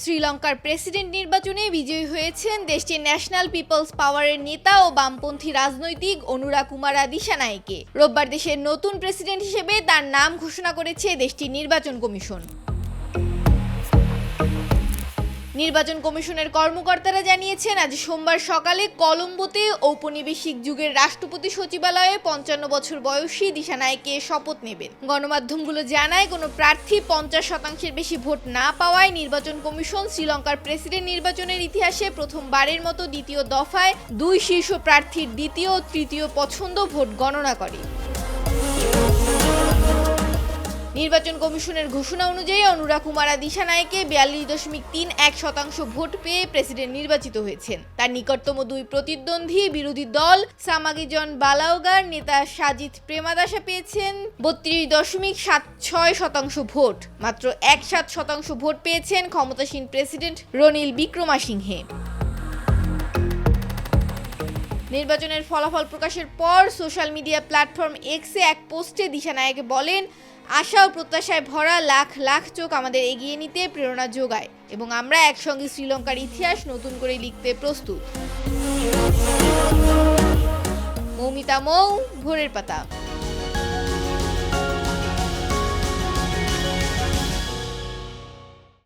শ্রীলঙ্কার প্রেসিডেন্ট নির্বাচনে বিজয়ী হয়েছেন দেশটির ন্যাশনাল পিপলস পাওয়ারের নেতা ও বামপন্থী রাজনৈতিক অনুরা কুমারা দিশানায়কে রোববার দেশের নতুন প্রেসিডেন্ট হিসেবে তার নাম ঘোষণা করেছে দেশটির নির্বাচন কমিশন। নির্বাচন কমিশনের কর্মকর্তারা জানিয়েছেন, আজ সোমবার সকালে কলম্বোতে ঔপনিবেশিক যুগের রাষ্ট্রপতি সচিবালয়ে পঞ্চান্ন বছর বয়সী দিশানায়কে শপথ নেবেন। গণমাধ্যমগুলো জানায়, কোনো প্রার্থী পঞ্চাশ শতাংশের বেশি ভোট না পাওয়ায় নির্বাচন কমিশন শ্রীলঙ্কার প্রেসিডেন্ট নির্বাচনের ইতিহাসে প্রথমবারের মতো দ্বিতীয় দফায় দুই শীর্ষ প্রার্থীর দ্বিতীয় ও তৃতীয় পছন্দ ভোট গণনা করে। নির্বাচন কমিশনের ঘোষণা অনুযায়ী অনুরা কুমারা দিশানায়কে বিয়াল্লিশ দশমিক তিন এক শতাংশ ভোট পেয়ে প্রেসিডেন্ট নির্বাচিত হয়েছেন। তার নিকটতম দুই প্রতিদ্বন্দ্বী বিরোধী দল সামাগিজন বালাওগার, নেতা সাজিদ প্রেমাদাসা পেয়েছেন বত্রিশ দশমিক সাত ছয় শতাংশ ভোট। মাত্র এক সাত শতাংশ ভোট পেয়েছেন ক্ষমতাসীন প্রেসিডেন্ট রনিল বিক্রমাসিংহে। নির্বাচনের ফলাফল প্রকাশের পর সোশ্যাল মিডিয়া প্ল্যাটফর্ম এক্সে এক পোস্টে দিশা দিশানায়ক বলেন, আশা ও প্রত্যাশায় ভরা লাখ লাখ চোখ আমাদের এগিয়ে নিতে প্রেরণা যোগায় এবং আমরা একসঙ্গে শ্রীলঙ্কার ইতিহাস নতুন করে লিখতে প্রস্তুত। মৌমিতা মৌ, ভোরের পাতা।